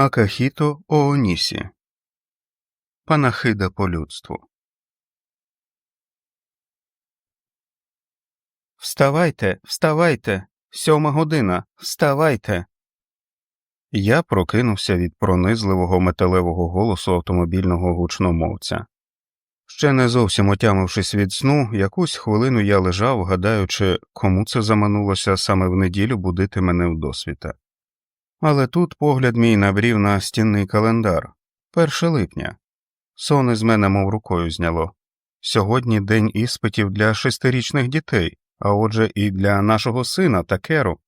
Акахіто Оонісі Панахида по людству. Вставайте, вставайте. Сьома година. Вставайте. Я прокинувся від пронизливого металевого голосу автомобільного гучномовця. Ще не зовсім отямившись від сну, якусь хвилину я лежав, гадаючи, кому це заманулося саме в неділю будити мене вдосвіта. Але тут погляд мій набрів на стінний календар 1 липня. Сон із мене мов рукою зняло. Сьогодні день іспитів для шестирічних дітей, а отже, і для нашого сина Такеру.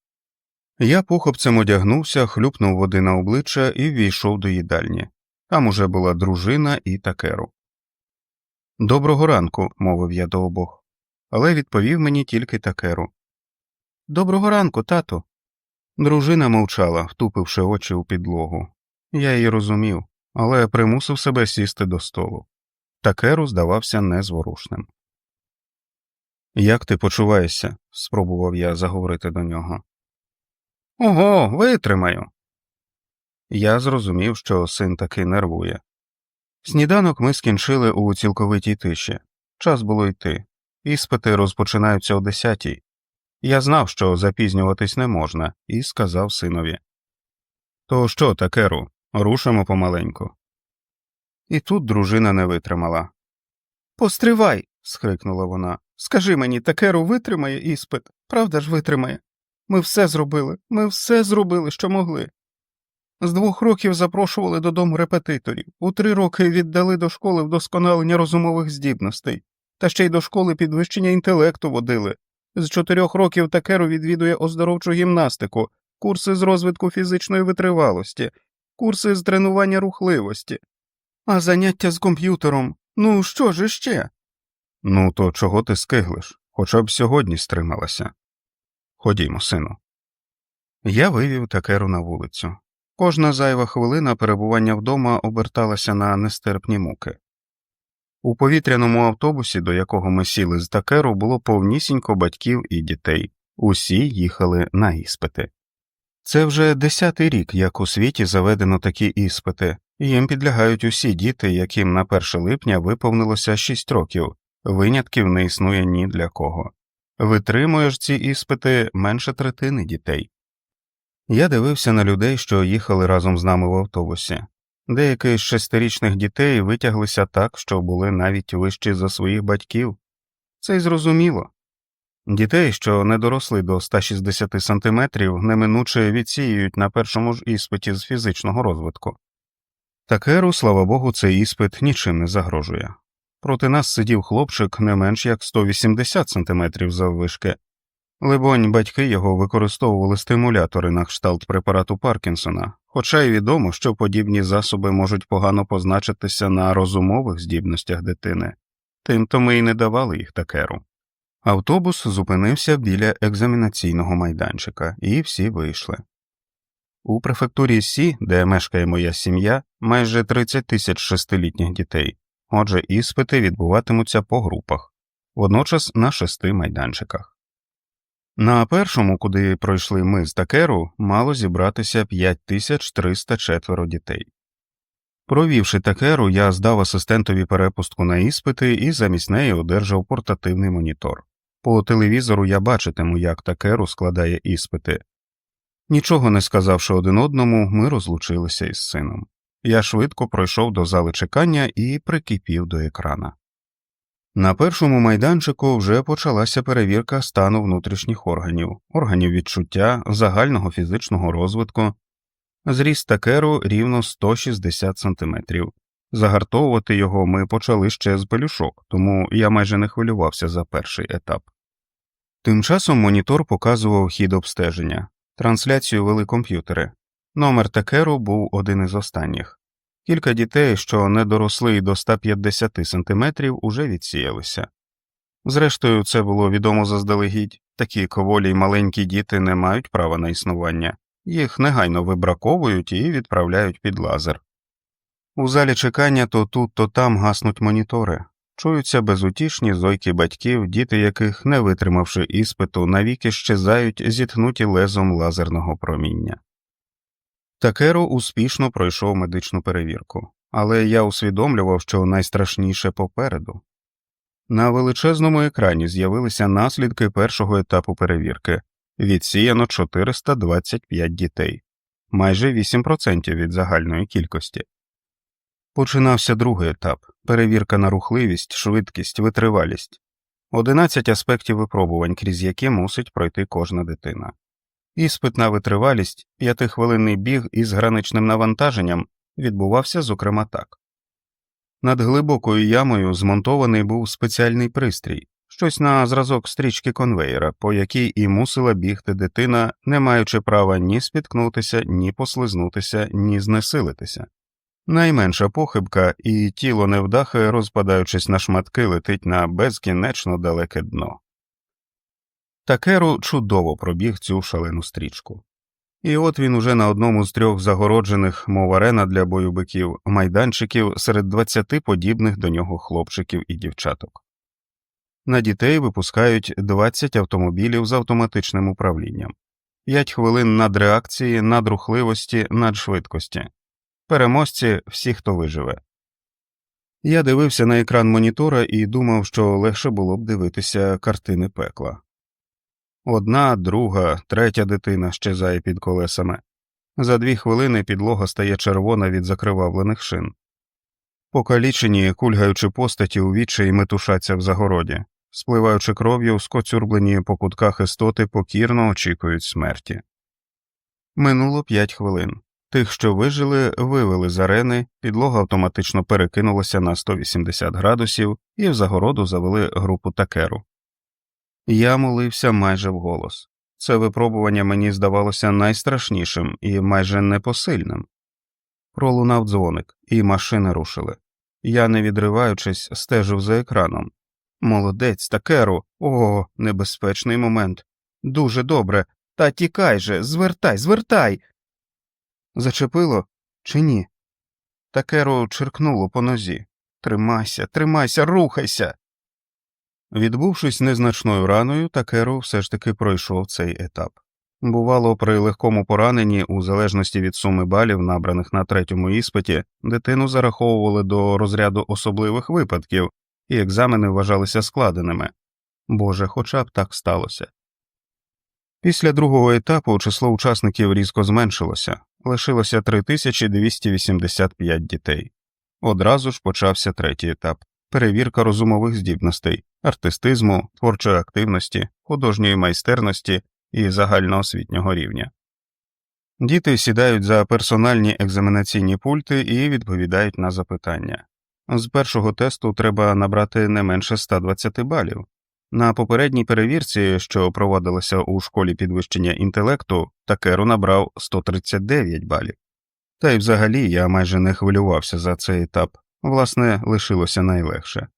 Я похопцем одягнувся, хлюпнув води на обличчя і ввійшов до їдальні. Там уже була дружина і такеру. Доброго ранку, мовив я до обох, але відповів мені тільки такеру. Доброго ранку, тату. Дружина мовчала, втупивши очі у підлогу. Я її розумів, але примусив себе сісти до столу. Такеру здавався незворушним. Як ти почуваєшся? спробував я заговорити до нього. Ого, витримаю. Я зрозумів, що син таки нервує. Сніданок ми скінчили у цілковитій тиші. Час було йти. Іспити розпочинаються о десятій. Я знав, що запізнюватись не можна, і сказав синові То що, такеру, рушимо помаленьку. І тут дружина не витримала. Постривай. схрикнула вона. Скажи мені, такеру витримає іспит, правда ж витримає? Ми все зробили, ми все зробили, що могли. З двох років запрошували додому репетиторів, у три роки віддали до школи вдосконалення розумових здібностей, та ще й до школи підвищення інтелекту водили. З чотирьох років такеру відвідує оздоровчу гімнастику, курси з розвитку фізичної витривалості, курси з тренування рухливості, а заняття з комп'ютером ну що ж іще? Ну, то чого ти скиглиш? Хоча б сьогодні стрималася. Ходімо, сину. Я вивів такеру на вулицю. Кожна зайва хвилина перебування вдома оберталася на нестерпні муки. У повітряному автобусі, до якого ми сіли з такеру, було повнісінько батьків і дітей, усі їхали на іспити. Це вже десятий рік, як у світі заведено такі іспити, їм підлягають усі діти, яким на 1 липня виповнилося 6 років, винятків не існує ні для кого. Витримуєш ці іспити менше третини дітей. Я дивився на людей, що їхали разом з нами в автобусі. Деякі з шестирічних дітей витяглися так, що були навіть вищі за своїх батьків. Це й зрозуміло. Дітей, що не доросли до 160 сантиметрів, неминуче відсіюють на першому ж іспиті з фізичного розвитку. Такеру, слава Богу, цей іспит нічим не загрожує. Проти нас сидів хлопчик не менш як 180 сантиметрів заввишки. Либонь, батьки його використовували стимулятори на кшталт препарату Паркінсона, хоча й відомо, що подібні засоби можуть погано позначитися на розумових здібностях дитини, тимто ми й не давали їх такеру. Автобус зупинився біля екзамінаційного майданчика, і всі вийшли. У префектурі Сі, де мешкає моя сім'я, майже 30 тисяч шестилітніх дітей, отже, іспити відбуватимуться по групах, водночас на шести майданчиках. На першому, куди пройшли ми з такеру, мало зібратися 5304 дітей. Провівши такеру, я здав асистентові перепустку на іспити і замість неї одержав портативний монітор. По телевізору я бачитиму, як такеру складає іспити. Нічого не сказавши один одному, ми розлучилися із сином. Я швидко пройшов до зали чекання і прикипів до екрана. На першому майданчику вже почалася перевірка стану внутрішніх органів, органів відчуття, загального фізичного розвитку, зріст такеру рівно 160 см. Загартовувати його ми почали ще з пелюшок, тому я майже не хвилювався за перший етап. Тим часом монітор показував хід обстеження, трансляцію вели комп'ютери. Номер такеру був один із останніх. Кілька дітей, що не доросли до 150 сантиметрів, уже відсіялися. Зрештою, це було відомо заздалегідь такі коволі й маленькі діти не мають права на існування, їх негайно вибраковують і відправляють під лазер. У залі чекання то тут, то там гаснуть монітори, чуються безутішні зойки батьків, діти яких, не витримавши іспиту, навіки щезають зітхнуті лезом лазерного проміння. Такеро успішно пройшов медичну перевірку, але я усвідомлював, що найстрашніше попереду. На величезному екрані з'явилися наслідки першого етапу перевірки відсіяно 425 дітей, майже 8% від загальної кількості. Починався другий етап перевірка на рухливість, швидкість, витривалість, 11 аспектів випробувань, крізь які мусить пройти кожна дитина. Іспит на витривалість, п'ятихвилинний біг із граничним навантаженням відбувався, зокрема, так. Над глибокою ямою змонтований був спеціальний пристрій, щось на зразок стрічки конвейера, по якій і мусила бігти дитина, не маючи права ні спіткнутися, ні послизнутися, ні знесилитися. Найменша похибка, і тіло невдахи, розпадаючись на шматки, летить на безкінечно далеке дно. Такеру чудово пробіг цю шалену стрічку. І от він уже на одному з трьох загороджених, мов арена для бойовиків, майданчиків серед двадцяти подібних до нього хлопчиків і дівчаток. На дітей випускають 20 автомобілів з автоматичним управлінням, 5 хвилин надреакції, надрухливості, надшвидкості, переможці всі, хто виживе. Я дивився на екран монітора і думав, що легше було б дивитися картини пекла. Одна, друга, третя дитина щезає під колесами. За дві хвилини підлога стає червона від закривавлених шин. Покалічені, кульгаючи постаті у відчаї метушаться в загороді, спливаючи кров'ю, скоцюрблені по кутках істоти покірно очікують смерті. Минуло п'ять хвилин. Тих, що вижили, вивели з арени, підлога автоматично перекинулася на 180 градусів і в загороду завели групу такеру. Я молився майже вголос. Це випробування мені здавалося найстрашнішим і майже непосильним. Пролунав дзвоник, і машини рушили. Я, не відриваючись, стежив за екраном. Молодець, такеру, о, небезпечний момент. Дуже добре. Та тікай же, звертай, звертай. Зачепило чи ні? Такеру черкнуло по нозі. Тримайся, тримайся, рухайся. Відбувшись незначною раною, Такеру все ж таки пройшов цей етап. Бувало, при легкому пораненні, у залежності від суми балів, набраних на третьому іспиті, дитину зараховували до розряду особливих випадків, і екзамени вважалися складеними. Боже, хоча б так сталося. Після другого етапу число учасників різко зменшилося, лишилося 3285 дітей. Одразу ж почався третій етап перевірка розумових здібностей, артистизму, творчої активності, художньої майстерності і загальноосвітнього рівня. Діти сідають за персональні екзаменаційні пульти і відповідають на запитання. З першого тесту треба набрати не менше 120 балів. На попередній перевірці, що проводилася у школі підвищення інтелекту, Такеру набрав 139 балів. Та й взагалі я майже не хвилювався за цей етап, власне, лишилося найлегше.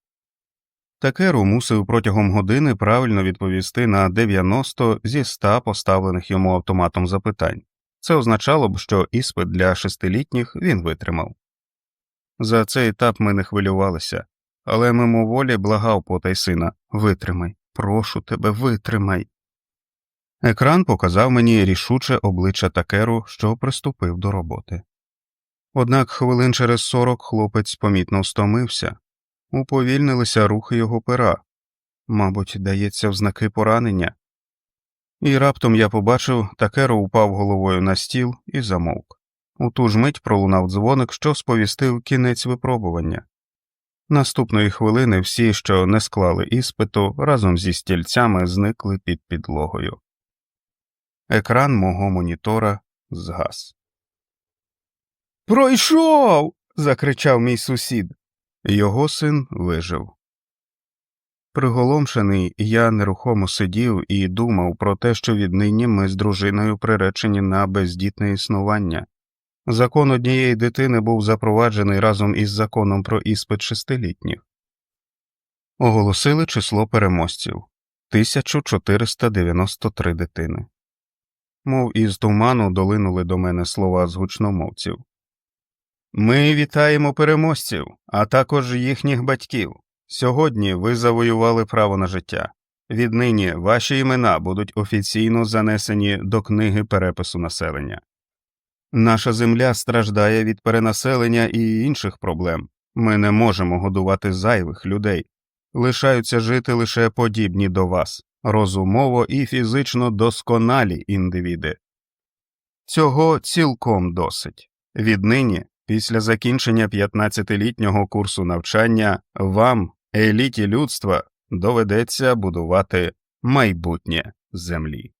Такеру мусив протягом години правильно відповісти на 90 зі 100 поставлених йому автоматом запитань. Це означало б, що іспит для шестилітніх він витримав. За цей етап ми не хвилювалися, але мимоволі благав потай сина Витримай, прошу тебе, витримай. Екран показав мені рішуче обличчя Такеру, що приступив до роботи. Однак хвилин через сорок хлопець помітно стомився, уповільнилися рухи його пера, мабуть, дається в знаки поранення, і раптом я побачив, Такеро упав головою на стіл і замовк. У ту ж мить пролунав дзвоник, що сповістив кінець випробування. Наступної хвилини всі, що не склали іспиту, разом зі стільцями зникли під підлогою. Екран мого монітора згас. Пройшов. закричав мій сусід. Його син вижив. Приголомшений, я нерухомо сидів і думав про те, що віднині ми з дружиною приречені на бездітне існування. Закон однієї дитини був запроваджений разом із законом про іспит шестилітніх. Оголосили число переможців 1493 дитини. Мов із туману долинули до мене слова з гучномовців. Ми вітаємо переможців, а також їхніх батьків. Сьогодні ви завоювали право на життя. Віднині ваші імена будуть офіційно занесені до книги перепису населення. Наша земля страждає від перенаселення і інших проблем. Ми не можемо годувати зайвих людей. Лишаються жити лише подібні до вас, розумово і фізично досконалі індивіди. Цього цілком досить. Віднині, після закінчення 15-літнього курсу навчання, вам, еліті людства, доведеться будувати майбутнє землі.